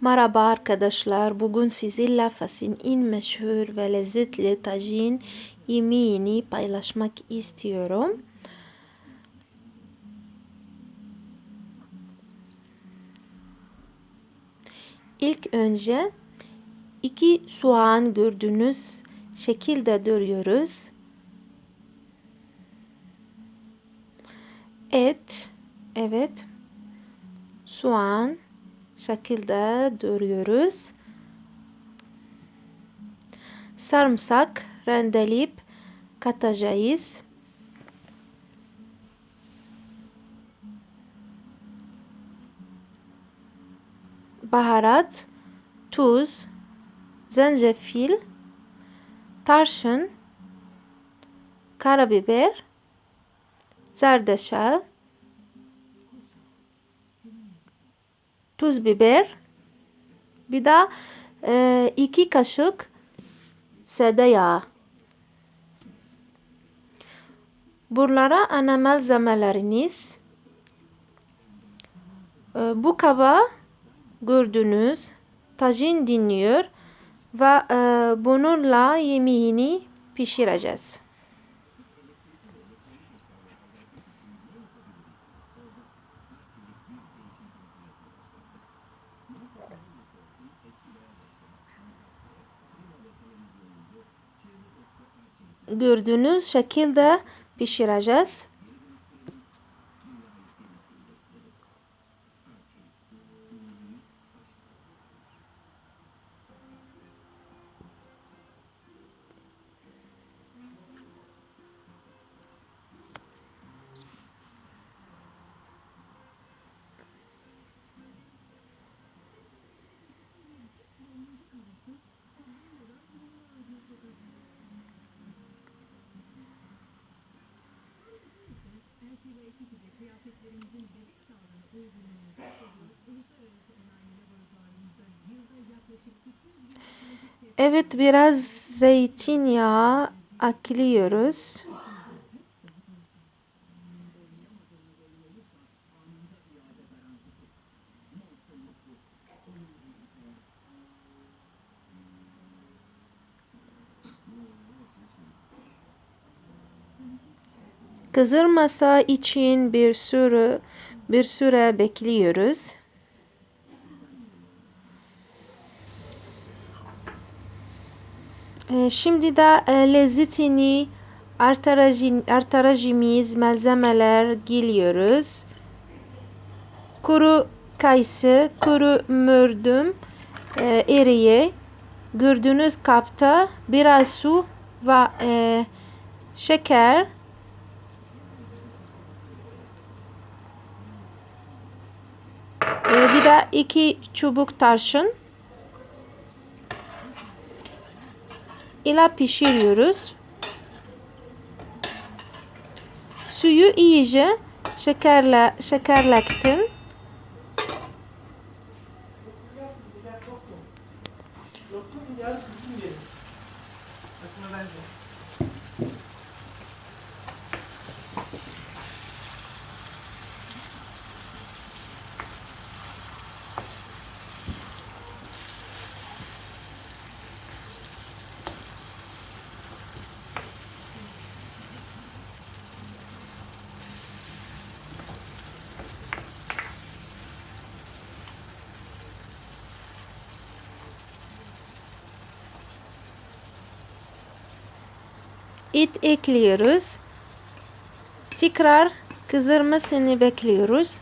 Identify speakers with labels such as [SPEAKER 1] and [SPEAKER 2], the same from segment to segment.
[SPEAKER 1] Merhaba arkadaşlar. Bugün sizinle Fas'ın en meşhur ve lezzetli tacin yemeğini paylaşmak istiyorum. İlk önce iki soğan gördüğünüz şekilde dörüyoruz. Et, evet, soğan şekilde dörüyoruz. Sarımsak rendeleyip katacağız. Baharat, tuz, zencefil, tarçın, karabiber, zerdeçal, tuz biber, bir de e, iki kaşık sade yağ. Buralara ana malzemeleriniz e, bu kaba gördüğünüz tajin dinliyor ve e, bununla yemeğini pişireceğiz. Gördüğünüz şekilde pişireceğiz. Evet biraz zeytinyağı ekliyoruz. Kızarmasa için bir süre bir süre bekliyoruz. Şimdi de e, lezzetini artıracağımız malzemeler geliyoruz. Kuru kayısı, kuru mürdüm, e, eriği, gördüğünüz kapta biraz su ve e, şeker. E, bir de iki çubuk tarçın. İle pişiriyoruz. Suyu iyice şekerle şekerlettim. Et ekliyoruz. Tekrar kızarmasını bekliyoruz.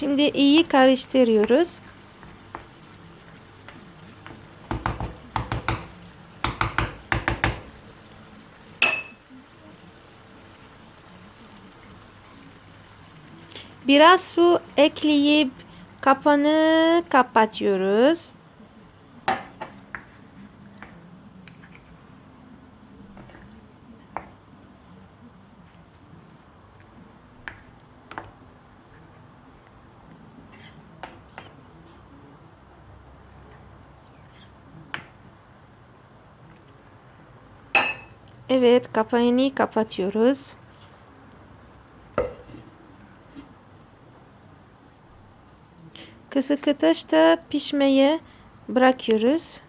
[SPEAKER 1] Şimdi iyi karıştırıyoruz. Biraz su ekleyip kapağını kapatıyoruz. Evet, kapağını kapatıyoruz. Kısık ateşte pişmeye bırakıyoruz.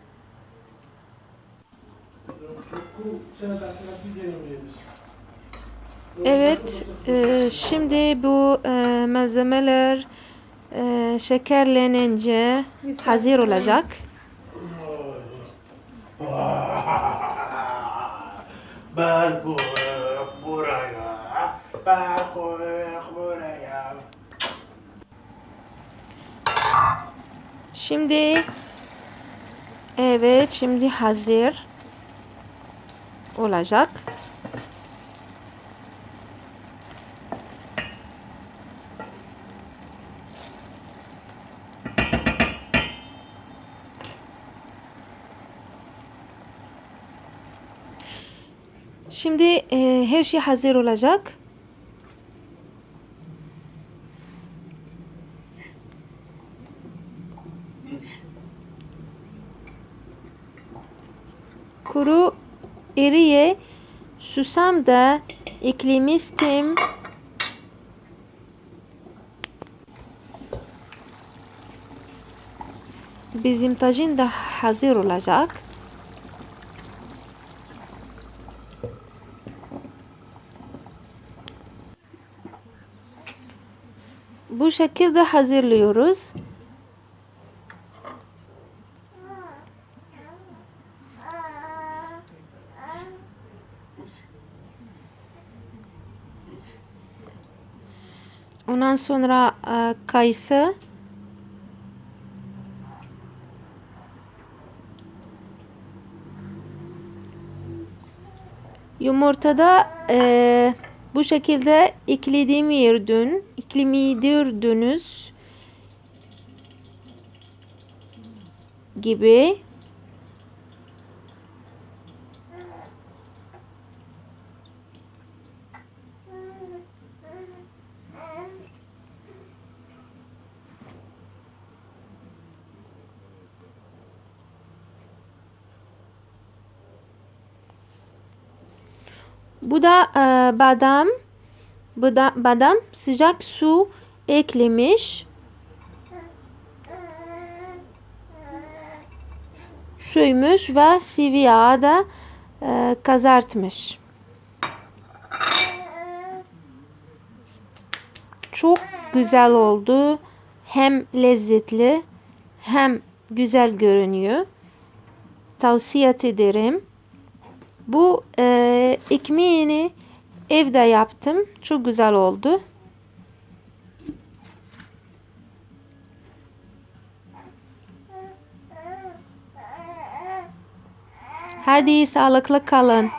[SPEAKER 1] Evet, e, şimdi bu e, malzemeler e, şekerlenince hazır olacak.
[SPEAKER 2] Ben koyuk buraya, ben koyuk buraya.
[SPEAKER 1] Şimdi evet, şimdi hazır olacak. Şimdi e, her şey hazır olacak. Kuru eriye susam da eklemiştim. Bizim tacin da hazır olacak. Bu şekilde hazırlıyoruz. Ondan sonra e, kayısı Yumurtada e, bu şekilde eklediğimirdün, eklemidirdiniz gibi Bu da e, badam. Bu da badam sıcak su eklemiş. Soymuş ve sıvı yağ da e, kazartmış. Çok güzel oldu. Hem lezzetli hem güzel görünüyor. Tavsiye ederim. Bu e, ekmeğini evde yaptım. Çok güzel oldu. Hadi sağlıklı kalın.